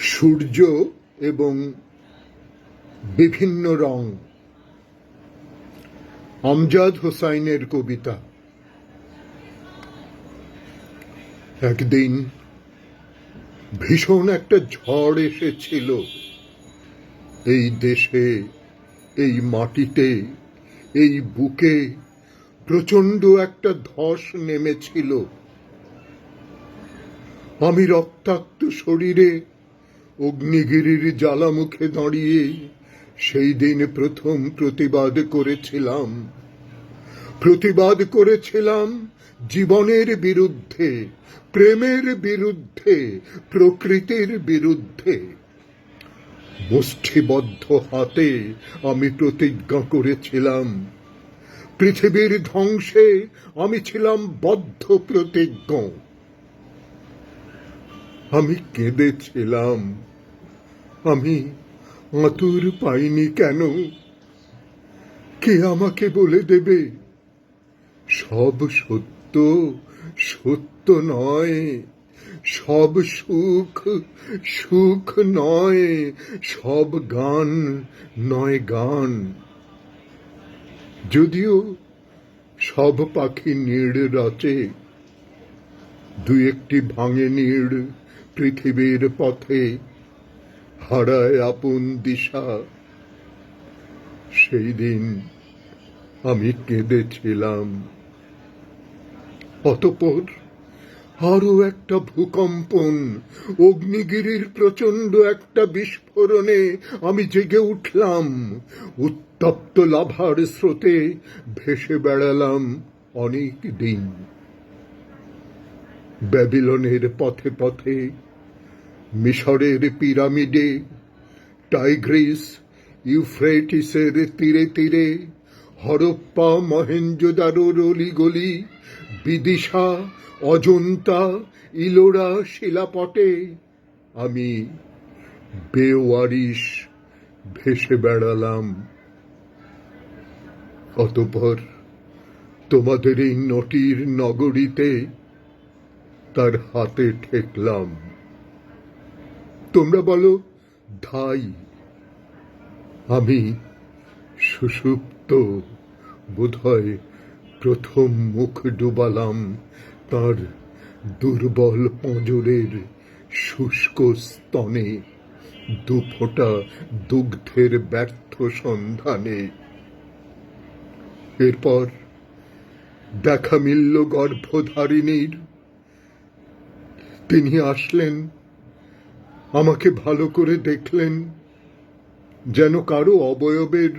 সূর্য এবং বিভিন্ন রং। আমজাদ হোসাইনের কবিতা। একদিন ভীষণ একটা ঝড় এসেছিল। এই দেশে, এই মাটিতে, এই বুকে প্রচণ্ড একটা ধস নেমেছিল। আমি রক্তাক্ত শরীরে অগ্নিগিরির জ্বালামুখে দাঁড়িয়ে সেই দিন প্রথম প্রতিবাদ করেছিলাম। প্রতিবাদ করেছিলাম জীবনের বিরুদ্ধে, প্রেমের বিরুদ্ধে, প্রকৃতির বিরুদ্ধে। মুষ্ঠিবদ্ধ হাতে আমি প্রতিজ্ঞা করেছিলাম, পৃথিবীর ধ্বংসে আমি ছিলাম বদ্ধ প্রতিজ্ঞ। আমি কেঁদেছিলাম। আমি আতুর পাইনি কেন? কে আমাকে বলে দেবে? সব সত্য সত্য নয়। সব সুখ সুখ নয়। সব গান নয় গান। যদিও সব পাখি নীড় রচে দু একটি ভাঙে নীড় পৃথিবীর পথে। হারায় আপন দিশা। সেই দিন আমি কেঁদেছিলাম। অতপর আরও একটা ভূকম্পন, অগ্নিগিরির প্রচণ্ড একটা বিস্ফোরণে আমি জেগে উঠলাম। উত্তপ্ত লাভার স্রোতে ভেসে বেড়ালাম অনেক দিন। ব্যাবিলনের পথে পথে মিশরের পিরামিডে, টাইগ্রিস, ইউফ্রেটিসের তীরে তীরে, হরপ্পা, মহেঞ্জোদারোর অলিগলি, বিদিশা, অজন্তা, ইলোরা শিলাপটে। আমি বেওয়ারিশ ভেসে বেড়ালাম। অতপর তোমাদের এই নটির নগরীতে তার হাতে ঠেকলাম। তোমরা বলো ধাই আমি সুষুপ্ত বোধহয় প্রথম মুখ ডুবালাম তার দুর্বল পঁজরের শুষ্ক স্তনে দুফোঁটা দুগ্ধের ব্যর্থ সন্ধানে। এরপর দেখা মিলল গর্ভধারিণীর। তিনি আসলেন আমাকে ভালো করে দেখলেন, যেন কারও অবয়বের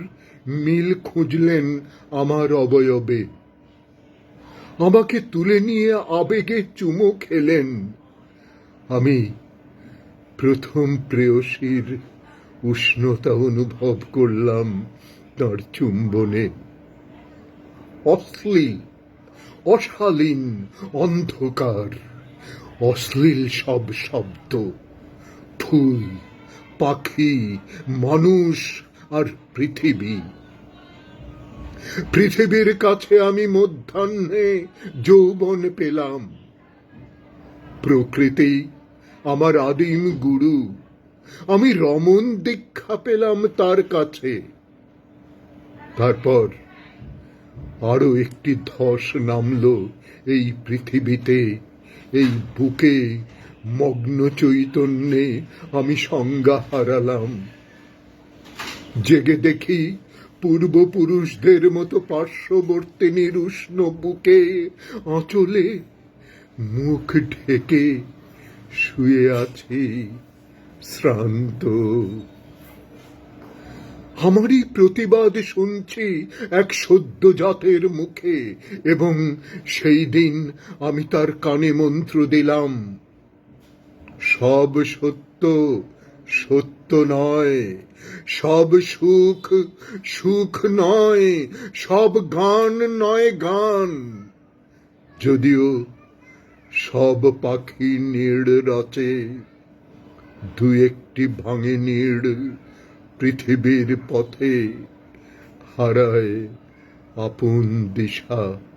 মিল খুঁজলেন আমার অবয়বে। আমাকে তুলে নিয়ে আবেগে চুমো খেলেন। আমি প্রথম প্রেয়সীর উষ্ণতা অনুভব করলাম তার চুম্বনে। অশ্লীল, অশালীন, অন্ধকার, অশ্লীল সব শব্দ। ফুল পাখি, মানুষ আর পৃথিবী। পৃথিবীর কাছে আমি মধ্যাহ্নে যৌবন পেলাম। প্রকৃতি আমার আদিম গুরু। আমি রমন দীক্ষা পেলাম তার কাছে। তারপর আরও একটি ধস নামলো এই পৃথিবীতে, এই বুকে মগ্ন চৈতন্যে আমি সংজ্ঞা হারালাম। জেগে দেখি পূর্বপুরুষদের মতো পার্শ্ববর্তিনীর উষ্ণ বুকে আঁচলে মুখ ঢেকে শুয়ে আছি শ্রান্ত। আমারই প্রতিবাদ শুনছি এক সদ্য জাতের মুখে এবং সেই দিন আমি তার কানে মন্ত্র দিলাম। সব সত্য সত্য নয়। সব সুখ সুখ নয়। সব গান নয় গান। যদিও সব পাখি নীড় রচে দু একটি ভাঙে নীড় পৃথিবীর পথে হারায় আপন দিশা।